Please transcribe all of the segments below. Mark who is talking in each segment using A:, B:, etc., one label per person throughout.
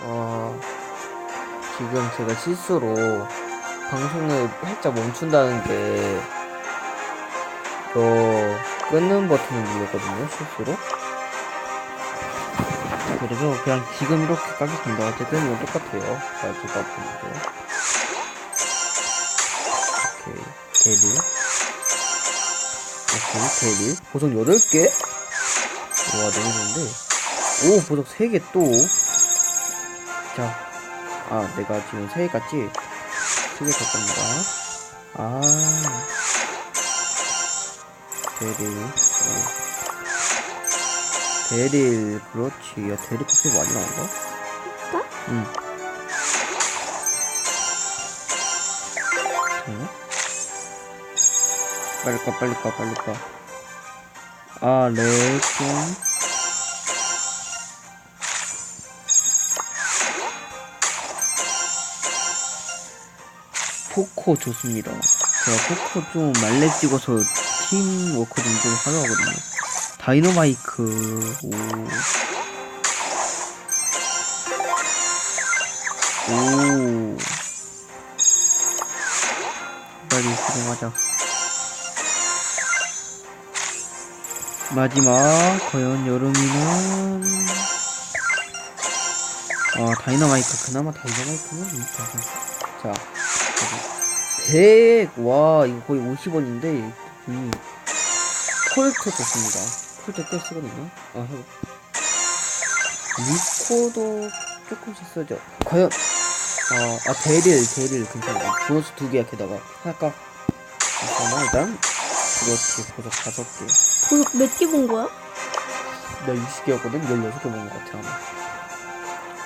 A: 어, 지금 제가 실수로 방송을 살짝 멈춘다는 게, 저, 끊는 버튼을 눌렀거든요, 실수로. 그래서 그냥 지금 이렇게 까겠습니다. 어쨌든 이건 똑같아요. 자, 제가 보여줄게요. 오케이, 대리. 오케이, 대리. 보석 8개? 와, 너무 좋은데. 오, 보석 3개 또. 자, 아, 내가 지금 3개 깠지? 3개 더 겁니다. 아. 대릴. 어. 대릴, 그렇지. 야, 대릴 커피 많이 나온다? 응. 응? 빨리 까, 빨리 까, 빨리 까. 아, 레콘. 포코 좋습니다. 제가 포코 좀 말레 찍어서 팀 워크 좀, 좀 하려 하거든요. 다이너마이크, 오. 오. 빨리 실행하자. 마지막, 과연 여름이는, 아, 다이너마이크. 그나마 다이너마이크는 괜찮아. 자, 100, 와, 이거 거의 50원인데, 이, 콜트 좋습니다. 콜트 꽤 쓰거든요. 아, 해보. 리코도 조금씩 쓰죠. 과연, 어, 아, 대릴, 대릴 괜찮아요. 보너스 두 개야, 게다가. 할까? 잠깐만, 일단. 그렇지, 보석 다섯 개.
B: 보석 몇개 본 거야?
A: 나 60개였거든? 16개 본 것 같아, 아마.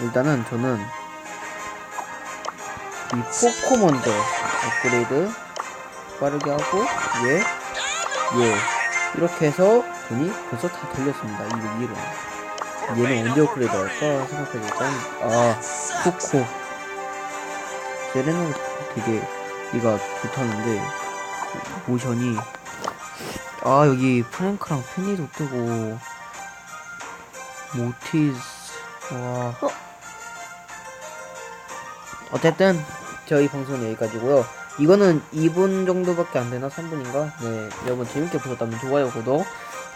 A: 일단은 저는 이 포코 먼저 업그레이드 빠르게 하고, 얘, 얘. 이렇게 해서 돈이 벌써 다 돌렸습니다. 이 위로. 얘는 언제 업그레이드 할까 생각해보니까, 아, 포코. 세레노 되게 얘가 좋다는데, 모션이, 아, 여기 프랭크랑 펜니도 뜨고, 모티즈 와
B: 어?
A: 어쨌든 저희 방송은 여기까지고요. 이거는 2분 정도밖에 안 되나? 3분인가? 네 여러분 재밌게 보셨다면 좋아요 구독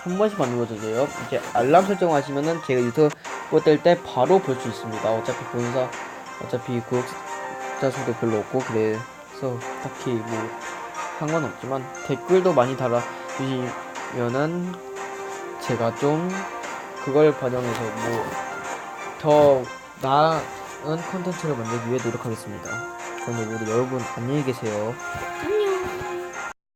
A: 한 번씩만 눌러주세요. 이제 알람 설정하시면은 제가 유튜브 뜰 때 바로 볼 수 있습니다. 어차피 본사 어차피 구독자 수도 별로 없고 그래서 딱히 뭐 상관없지만 댓글도 많이 달아주시면은 제가 좀 그걸 반영해서 뭐 더 나 은 컨텐츠를 만들기 위해 노력하겠습니다. 그럼 모두 여러분 안녕히 계세요.
B: 안녕.